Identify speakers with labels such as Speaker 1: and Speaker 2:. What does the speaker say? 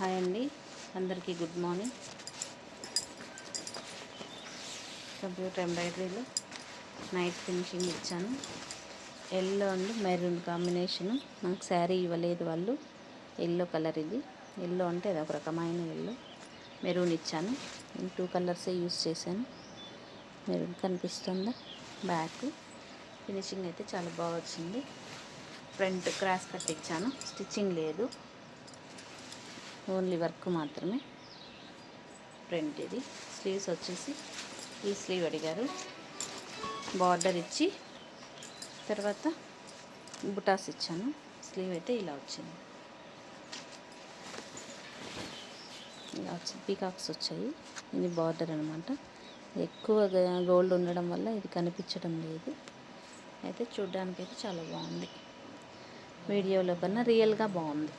Speaker 1: Hi అండి. అందరికీ good morning. Computer ఎంబ్రాయిడరీలో నైట్ ఫినిషింగ్ ఇచ్చాను. Yellow and maroon combination. నాకు శారీ ఇవ్వలేదు వాళ్ళు. ఎల్లో కలర్ ఇది. ఎల్లో అంటే అది ఒక రకమైన ఎల్లో. మెరూన్ ఇచ్చాను. నేను టూ కలర్సే యూస్ చేశాను. మెరూన్ కనిపిస్తుందా? బ్యాక్. ఫినిషింగ్ అయితే చాలా బాగా వచ్చింది. ఫ్రంట్ క్రాస్ కట్ ఇచ్చాను. స్టిచ్చింగ్ లేదు. ఓన్లీ వర్క్ మాత్రమే. ప్రింట్ ఇది. స్లీవ్స్ వచ్చేసి ఈ స్లీవ్ అడిగారు. బార్డర్ ఇచ్చి తర్వాత బుటాస్ ఇచ్చాను. స్లీవ్ అయితే ఇలా వచ్చింది. ఇలా వచ్చింది పీకాక్స్ వచ్చాయి. ఇది బార్డర్ అనమాట ఎక్కువగా గోల్డ్ ఉండడం వల్ల ఇది కనిపించడం లేదు. అయితే చూడ్డానికి అయితే చాలా బాగుంది. వీడియోలో కన్నా రియల్గా బాగుంది.